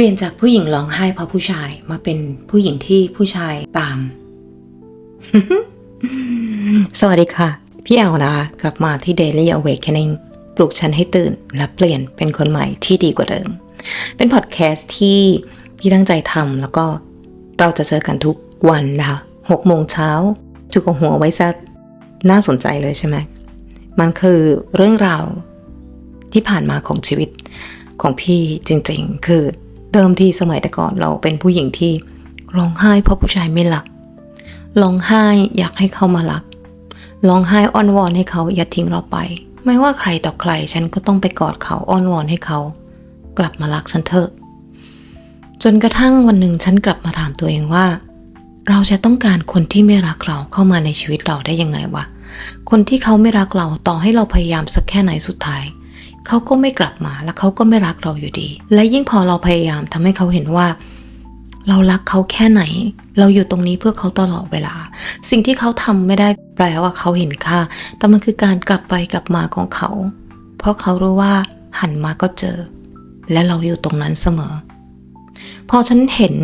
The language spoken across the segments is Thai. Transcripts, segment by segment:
ปลี่ยนจากผู้หญิงร้องไห้เพราะผู้ชายมาเป็นผู้หญิงที่ผู้ชายตาม สวัสดีค่ะ พี่แอลนะคะกลับมาที่ Daily Awakening ปลุกฉันให้ตื่น และเปลี่ยนเป็นคนใหม่ที่ดีกว่าเดิม เป็นพอดแคสต์ที่พี่ตั้งใจทำแล้วก็เราจะเจอกันทุกวันนะคะหกโมงเช้าจุกหัวไว้ซะน่าสนใจเลยใช่ไหม มันคือเรื่องราวที่ผ่านมาของชีวิตของพี่จริงๆ คือ เดิมที่สมัยแต่ก่อนเราเป็นผู้หญิงที่ร้องไห้เพราะผู้ชายไม่รัก ร้องไห้อยากให้เขามารัก ร้องไห้อ้อนวอนให้เขาอย่าทิ้งเราไป ไม่ว่าใครต่อใครฉันก็ต้องไปกอดเขาอ้อนวอนให้เขา กลับมารักฉันเถอะ จนกระทั่งวันหนึ่งฉันกลับมาถามตัวเองว่า เราจะต้องการคนที่ไม่รักเราเข้ามาในชีวิตเราได้ยังไงวะ คนที่เขาไม่รักเราต่อให้เราพยายามสักแค่ไหนสุดท้าย เขาก็ไม่กลับมาและเขาก็ไม่รักเราอยู่ดี และยิ่งพอเราพยายามทำให้เขาเห็นว่า เรารักเขาแค่ไหน เราอยู่ตรงนี้เพื่อเขาตลอดเวลา สิ่งที่เขาทำไม่ได้แปลว่าเขาเห็นค่า แต่มันคือการกลับไปกลับมาของเขา เพราะเขารู้ว่าหันมาก็เจอ และเราอยู่ตรงนั้นเสมอ พอฉันเห็น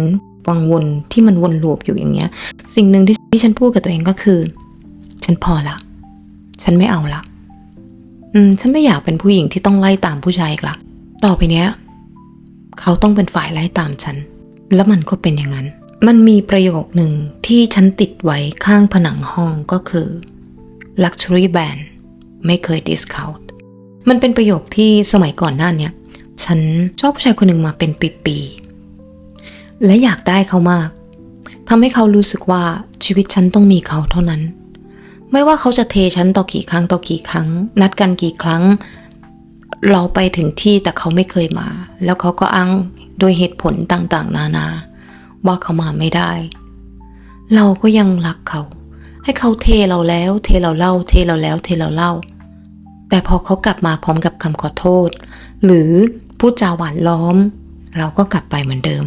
วังวนที่มันวนลูปอยู่อย่างเงี้ย สิ่งหนึ่งที่ที่ฉันพูดกับตัวเองก็คือ ฉันพอละ ฉันไม่เอาละ อืม ฉันไม่อยากเป็นผู้หญิงที่ต้องไล่ตามผู้ชายอีกละต่อไปเนี้ย เขาต้องเป็นฝ่ายไล่ตามฉัน แล้วมันก็เป็นอย่างนั้น มันมีประโยคหนึ่งที่ฉันติดไว้ข้างผนังห้องก็คือ luxury band ไม่เคย discount มันเป็นประโยคที่สมัยก่อนหน้าเนี้ยฉันชอบผู้ชายคนหนึ่งมาเป็นปีๆและอยากได้เขามากทำให้เขารู้สึกว่าชีวิตฉันต้องมีเขาเท่านั้น ไม่ว่าเขาจะเทฉันต่อกี่ครั้งต่อกี่ครั้ง นัดกันกี่ครั้ง เราไปถึงที่แต่เขาไม่เคยมา แล้วเขาก็อ้างโดยเหตุผลต่างๆ นานา ว่าเขามาไม่ได้ เราก็ยังรักเขา ให้เขาเทเราแล้ว เทเราเล่า เทเราแล้ว เทเราเล่า แต่พอเขากลับมาพร้อมกับคำขอโทษ หรือพูดจาหวานล้อม เราก็กลับไปเหมือนเดิม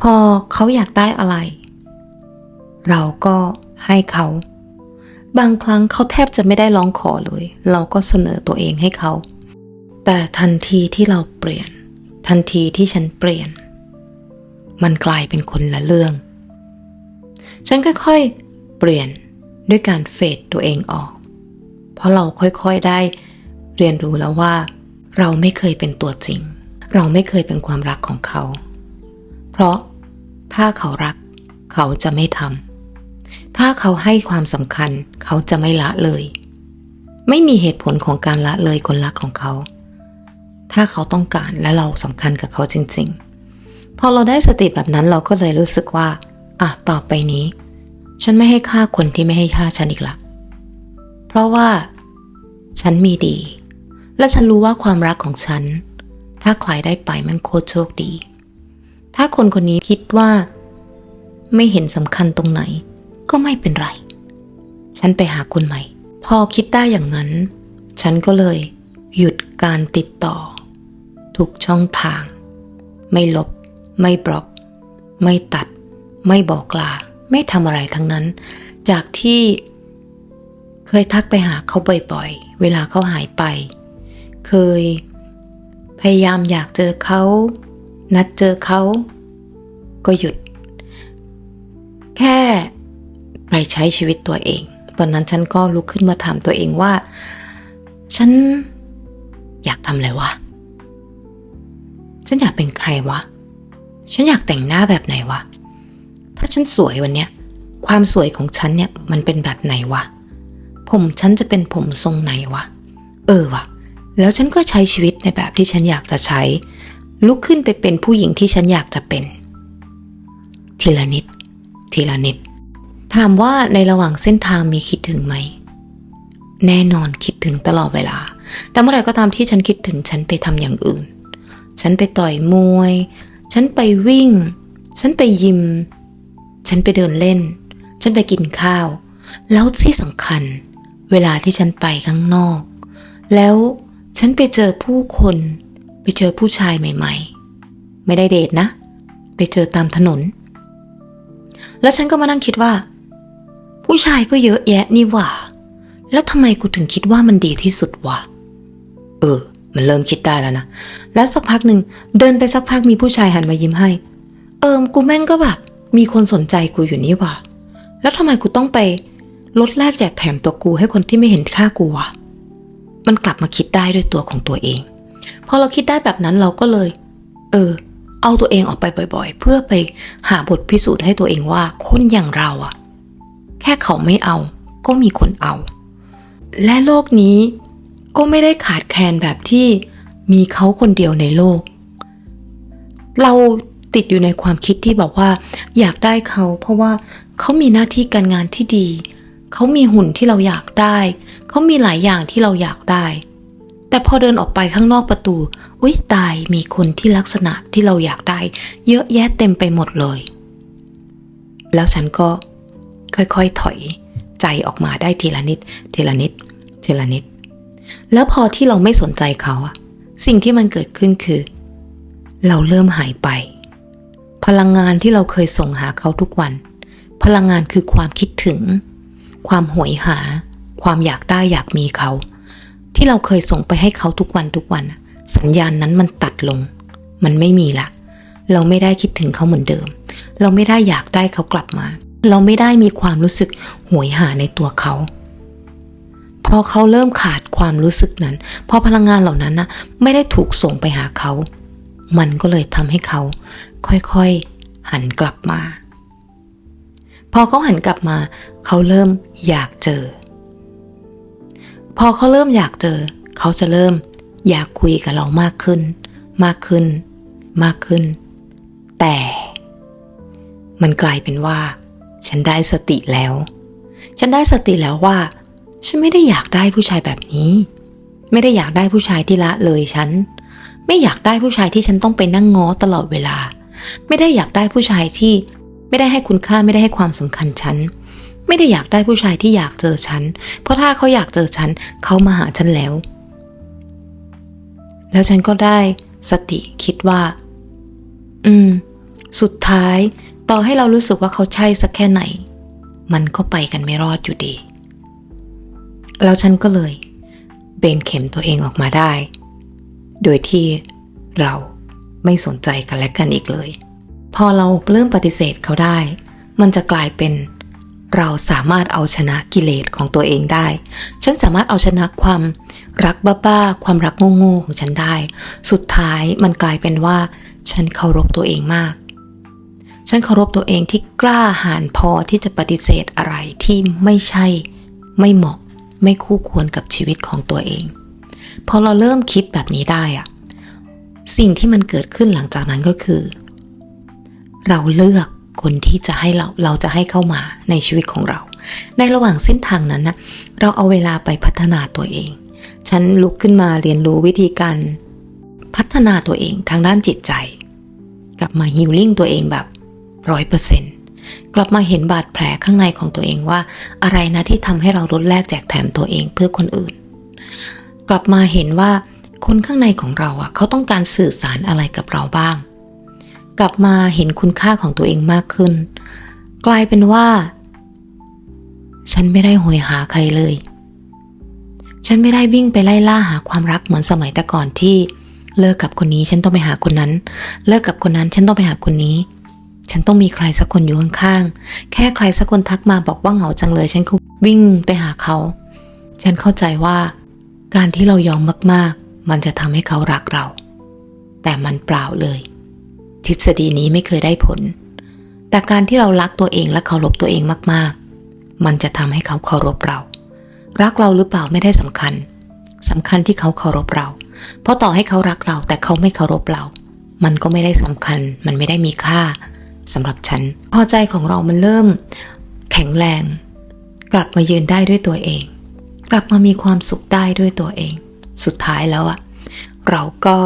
พอเขาอยากได้อะไร เราก็ให้เขา บางครั้งเขาแทบจะไม่ได้ร้องขอเลย เราก็เสนอตัวเองให้เขา แต่ทันทีที่เราเปลี่ยน ทันทีที่ฉันเปลี่ยน มันกลายเป็นคนละเรื่อง ฉันค่อยๆ เปลี่ยนด้วยการเฟดตัวเองออก เพราะเราค่อยๆได้เรียนรู้แล้วว่า เราไม่เคยเป็นตัวจริง เราไม่เคยเป็นความรักของเขา เพราะถ้าเขารักเขาจะไม่ทำ ถ้าเขาให้ความสำคัญเขาจะไม่ละเลย ไม่มีเหตุผลของการละเลยคนรักของเขา ถ้าเขาต้องการและเราสำคัญกับเขาจริง ๆ พอเราได้สติแบบนั้นเราก็เลยรู้สึกว่า อะ ต่อไปนี้ ฉันไม่ให้ค่าคนที่ไม่ให้ค่าฉันอีกละ เพราะว่า ฉันมีดี และฉันรู้ว่าความรักของฉัน ถ้าใครได้ไปมันโคตรโชคดี ถ้าคนคนนี้คิดว่า ไม่เห็นสำคัญตรงไหน ก็ไม่เป็นไร ฉันไปหาคนใหม่ พอคิดได้อย่างนั้น ฉันก็เลย หยุดการติดต่อ ทุกช่องทาง ไม่ลบ ไม่บล็อก ไม่ตัด ไม่บอกลา ไม่ทำอะไรทั้งนั้น จากที่เคยทักไปหาเขาบ่อยๆ เวลาเขาหายไป เคย พยายามอยากเจอเขา นัดเจอเขา ก็หยุด แค่ ไปใช้ชีวิตตัวเอง ตอนนั้นฉันก็ลุกขึ้นมาถามตัวเองว่า ฉันอยากทำอะไรวะ ฉันอยากเป็นใครวะ ฉันอยากแต่งหน้าแบบไหนวะ ถ้าฉันสวยวันเนี้ย ความสวยของฉันเนี่ยมันเป็นแบบไหนวะ ผมฉันจะเป็นผมทรงไหนวะ เออวะแล้วฉันก็ใช้ชีวิตในแบบที่ฉันอยากจะใช้ ลุกขึ้นไปเป็นผู้หญิงที่ฉันอยากจะเป็น ทีละนิด ทีละนิด ถามว่าในระหว่างเส้นทางมีคิดถึงไหม แน่นอนคิดถึงตลอดเวลา แต่เมื่อไหร่ก็ตามที่ฉันคิดถึงฉันไปทำอย่างอื่น ฉันไปต่อยมวย ฉันไปวิ่ง ฉันไปยิม ฉันไปเดินเล่น ฉันไปกินข้าว แล้วที่สำคัญ เวลาที่ฉันไปข้างนอก แล้วฉันไปเจอผู้คน ไปเจอผู้ชายใหม่ ๆ ไม่ได้เดทนะ ไปเจอตามถนน แล้วฉันก็มานั่งคิดว่า ผู้ชายก็เยอะแยะนี่หว่า แล้วทำไมกูถึงคิดว่ามันดีที่สุดวะ เออ มันเริ่มคิดได้แล้วนะ แล้วสักพักหนึ่งเดินไปสักพักมีผู้ชายหันมายิ้มให้ เอิมกูแม่งก็แบบมีคนสนใจกูอยู่นี่หว่า แล้วทำไมกูต้องไปลดแลกแจกแถมตัวกูให้คนที่ไม่เห็นค่ากูวะ มันกลับมาคิดได้ด้วยตัวของตัวเอง พอเราคิดได้แบบนั้นเราก็เลย เออ เอาตัวเองออกไปบ่อย ๆ เพื่อไปหาบทพิสูจน์ให้ตัวเองว่าคนอย่างเราอะ แค่เขาไม่เอา ก็มีคนเอา และโลกนี้ก็ไม่ได้ขาดแคลนแบบที่มีเขาคนเดียวในโลก เราติดอยู่ในความคิดที่แบบว่า อยากได้เขา เพราะว่าเขามีหน้าที่การงานที่ดี เขามีหุ่นที่เราอยากได้ เขามีหลายอย่างที่เราอยากได้ แต่พอเดินออกไปข้างนอกประตู อุ้ยตายมีคนที่ลักษณะที่เราอยากได้ เยอะแยะเต็มไปหมดเลย แล้วฉันก็ ค่อยๆ ถอยใจออกมาได้ทีละนิด ทีละนิด ทีละนิด แล้วพอที่เราไม่สนใจเขาอะสิ่งที่มันเกิดขึ้นคือ เราเริ่มหายไป พลังงานที่เราเคยส่งหาเขาทุกวัน พลังงานคือความคิดถึง ความหวยหา ความอยากได้อยากมีเขา ที่เราเคยส่งไปให้เขาทุกวันทุกวัน สัญญาณนั้นมันตัดลง มันไม่มีละเราไม่ได้คิดถึงเขาเหมือนเดิม เราไม่ได้อยากได้เขากลับมา เราไม่ได้มีความรู้สึกหวยหาในตัวเขา พอเขาเริ่มขาดความรู้สึกนั้น พอพลังงานเหล่านั้นนะไม่ได้ถูกส่งไปหาเขา มันก็เลยทำให้เขา ค่อยๆหันกลับมา พอเขาหันกลับมา เขาเริ่มอยากเจอ พอเขาเริ่มอยากเจอ เขาจะเริ่มอยากคุยกับเรามากขึ้น มากขึ้น มากขึ้น แต่ มันกลายเป็นว่า ฉันได้สติแล้ว ฉันได้สติแล้วว่า ฉันไม่ได้อยากได้ผู้ชายแบบนี้ ไม่ได้อยากได้ผู้ชายที่ละเลยฉัน ไม่อยากได้ผู้ชายที่ฉันต้องไปนั่งง้อตลอดเวลา ไม่ได้อยากได้ผู้ชายที่ไม่ได้ให้คุณค่าไม่ได้ให้ความสำคัญฉัน ไม่ได้อยากได้ผู้ชายที่อยากเจอฉัน เพราะถ้าเขาอยากเจอฉันเขามาหาฉันแล้ว แล้วฉันก็ได้สติคิดว่า อืม สุดท้าย ต่อให้เรารู้สึกว่าเขาใช่สักแค่ไหน มันก็ไปกันไม่รอดอยู่ดี แล้วฉันก็เลย เบนเข็มตัวเองออกมาได้ โดยที่เราไม่สนใจกันและกันอีกเลย พอเราเริ่มปฏิเสธเขาได้ มันจะกลายเป็นเราสามารถเอาชนะกิเลสของตัวเองได้ ฉันสามารถเอาชนะความรักบ้าๆ ความรักโง่ๆของฉันได้ สุดท้ายมันกลายเป็นว่า ฉันเคารพตัวเองมาก ฉันเคารพตัวเองที่กล้าหาญพอที่จะปฏิเสธอะไรที่ไม่ใช่ ไม่เหมาะ ไม่คู่ควรกับชีวิตของตัวเอง พอเราเริ่มคิดแบบนี้ได้อะสิ่งที่มันเกิดขึ้นหลังจากนั้นก็คือ เราเลือกคนที่จะให้เราเราจะให้เข้ามาในชีวิตของเรา ในระหว่างเส้นทางนั้นนะเราเอาเวลาไปพัฒนาตัวเอง ฉันลุกขึ้นมาเรียนรู้วิธีการพัฒนาตัวเองทางด้านจิตใจ กลับมาฮิลลิ่งตัวเองแบบ ร้อยเปอร์เซ็นต์กลับมาเห็นบาดแผลข้างในของตัวเองว่า อะไรนะที่ทำให้เราลดแลกแจกแถมตัวเองเพื่อคนอื่น กลับมาเห็นว่าคนข้างในของเราอะเขาต้องการสื่อสารอะไรกับเราบ้าง กลับมาเห็นคุณค่าของตัวเองมากขึ้น กลายเป็นว่า ฉันไม่ได้หวยหาใครเลย ฉันไม่ได้วิ่งไปไล่ล่าหาความรักเหมือนสมัยแต่ก่อนที่เลิกกับคนนี้ฉันต้องไปหาคนนั้น เลิกกับคนนั้นฉันต้องไปหาคนนี้ ฉันต้องมีใครสักคนอยู่ข้างๆ แค่ใครสักคนทักมาบอกว่าเหงาจังเลย ฉันก็วิ่งไปหาเขา ฉันเข้าใจว่า การที่เรายอมมากๆ มันจะทำให้เขารักเรา แต่มันเปล่าเลย ทฤษฎีนี้ไม่เคยได้ผล แต่การที่เรารักตัวเองและเคารพตัวเองมากๆ มันจะทำให้เขาเคารพเรา รักเราหรือเปล่าไม่ได้สำคัญสำคัญที่เขาเคารพเรา เพราะต่อให้เขารักเราแต่เขาไม่เคารพเรา มันก็ไม่ได้สำคัญ มันไม่ได้มีค่า สำหรับฉัน พอใจของเรามันเริ่ม แข็งแรง กลับมายืนได้ด้วยตัวเอง กลับมามีความสุขได้ด้วยตัวเอง สุดท้ายแล้วอะเราก็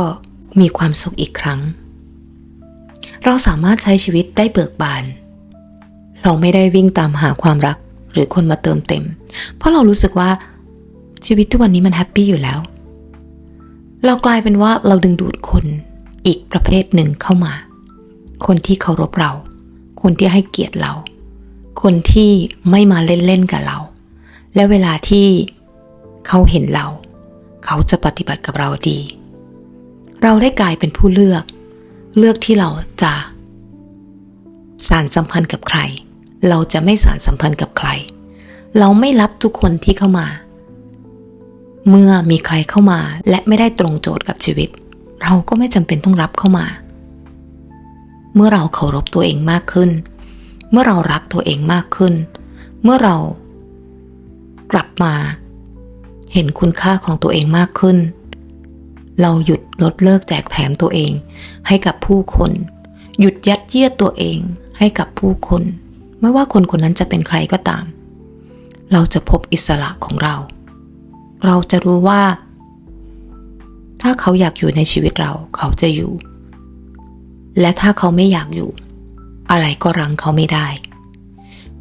มีความสุขอีกครั้ง เราสามารถใช้ชีวิตได้เบิกบาน เราไม่ได้วิ่งตามหาความรักหรือคนมาเติมเต็ม เพราะเรารู้สึกว่าชีวิตทุกวันนี้มันแฮปปี้อยู่แล้ว เรากลายเป็นว่าเราดึงดูดคนอีกประเภทหนึ่งเข้ามา คนที่เคารพเรา คนที่ให้เกียรติเรา คนที่ไม่มาเล่นๆกับเรา และเวลาที่เขาเห็นเรา เขาจะปฏิบัติกับเราดี เราได้กลายเป็นผู้เลือก เลือกที่เราจะสารสัมพันธ์กับใคร เราจะไม่สารสัมพันธ์กับใคร เราไม่รับทุกคนที่เข้ามา เมื่อมีใครเข้ามาและไม่ได้ตรงโจทย์กับชีวิต เราก็ไม่จำเป็นต้องรับเข้ามา เมื่อเราเคารพตัวเองมากขึ้น เมื่อเรารักตัวเองมากขึ้น เมื่อเรากลับมา เห็นคุณค่าของตัวเองมากขึ้น เราหยุดลดเลิกแจกแถมตัวเอง ให้กับผู้คน หยุดยัดเยียดตัวเองให้กับผู้คน ไม่ว่าคนคนนั้นจะเป็นใครก็ตาม เราจะพบอิสระของเรา เราจะรู้ว่า ถ้าเขาอยากอยู่ในชีวิตเราเขาจะอยู่ และถ้าเขาไม่อยากอยู่ อะไรก็รั้งเขาไม่ได้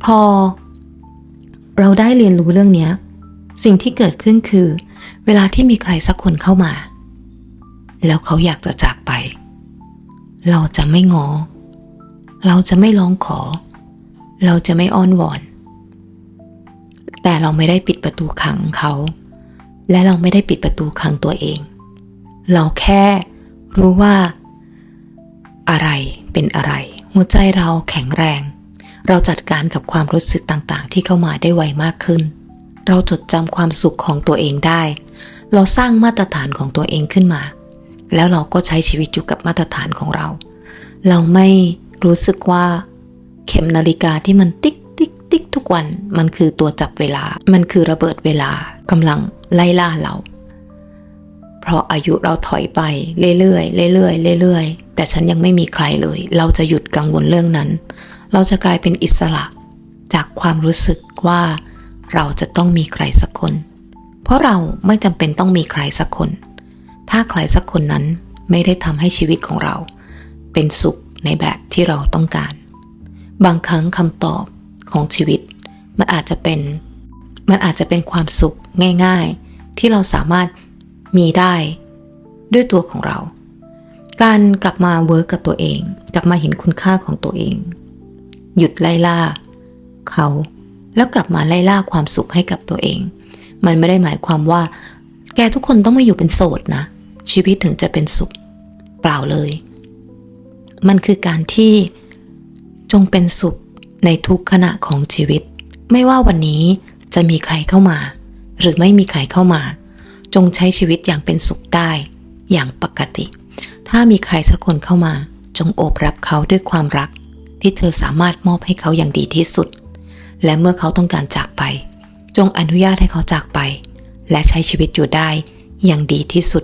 พอ เราได้เรียนรู้เรื่องนี้สิ่งที่เกิดขึ้นคือ เวลาที่มีใครสักคนเข้ามา แล้วเขาอยากจะจากไป เราจะไม่งอ เราจะไม่ร้องขอ เราจะไม่อ้อนวอน แต่เราไม่ได้ปิดประตูขังเขา และเราไม่ได้ปิดประตูขังตัวเอง เราแค่รู้ว่า อะไรเป็นอะไร หัวใจเราแข็งแรง เราจัดการกับความรู้สึกต่างๆ ที่เข้ามาได้ไวมากขึ้น เราจดจำความสุขของตัวเองได้ เราสร้างมาตรฐานของตัวเองขึ้นมา แล้วเราก็ใช้ชีวิตอยู่กับมาตรฐานของเรา เราไม่รู้สึกว่าเข็มนาฬิกาที่มันติ๊กติ๊กติ๊กทุกวันมันคือตัวจับเวลา มันคือระเบิดเวลากำลังไล่ล่าเรา เพราะอายุเราถอยไปเรื่อยๆเรื่อยๆเรื่อยๆ แต่ฉันยังไม่มีใครเลย เราจะหยุดกังวลเรื่องนั้น เราจะกลายเป็นอิสระจากความรู้สึกว่า เราจะต้องมีใครสักคน เพราะเราไม่จำเป็นต้องมีใครสักคน ถ้าใครสักคนนั้นไม่ได้ทำให้ชีวิตของเรา เป็นสุขในแบบที่เราต้องการ บางครั้งคำตอบของชีวิต มันอาจจะเป็น มันอาจจะเป็นความสุขง่าย ๆ ที่เราสามารถมีได้ ด้วยตัวของเรา การกลับมาเวิร์กกับตัวเอง กลับมาเห็นคุณค่าของตัวเอง หยุดไล่ล่า เขาแล้วกลับมาไล่ล่าความสุขให้กับตัวเอง มันไม่ได้หมายความว่า แกทุกคนต้องมาอยู่เป็นโสดนะ ชีวิตถึงจะเป็นสุข เปล่าเลย มันคือการที่จงเป็นสุขในทุกขณะของชีวิต ไม่ว่าวันนี้จะมีใครเข้ามา หรือไม่มีใครเข้ามา จงใช้ชีวิตอย่างเป็นสุขได้ อย่างปกติ ถ้ามีใครสักคนเข้ามา จงโอบรับเขาด้วยความรัก ที่เธอสามารถมอบให้เขาอย่างดีที่สุด และเมื่อเขาต้องการจากไป จงอนุญาตให้เขาจากไป และใช้ชีวิตอยู่ได้อย่างดีที่สุด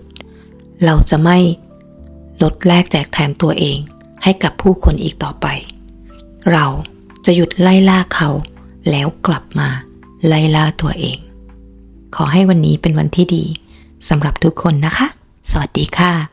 เราจะไม่ลดแลกแจกแถมตัวเองให้กับผู้คนอีกต่อไป เราจะหยุดไล่ล่าเขา แล้วกลับมาไล่ล่าตัวเอง ขอให้วันนี้เป็นวันที่ดีสำหรับทุกคนนะคะ สวัสดีค่ะ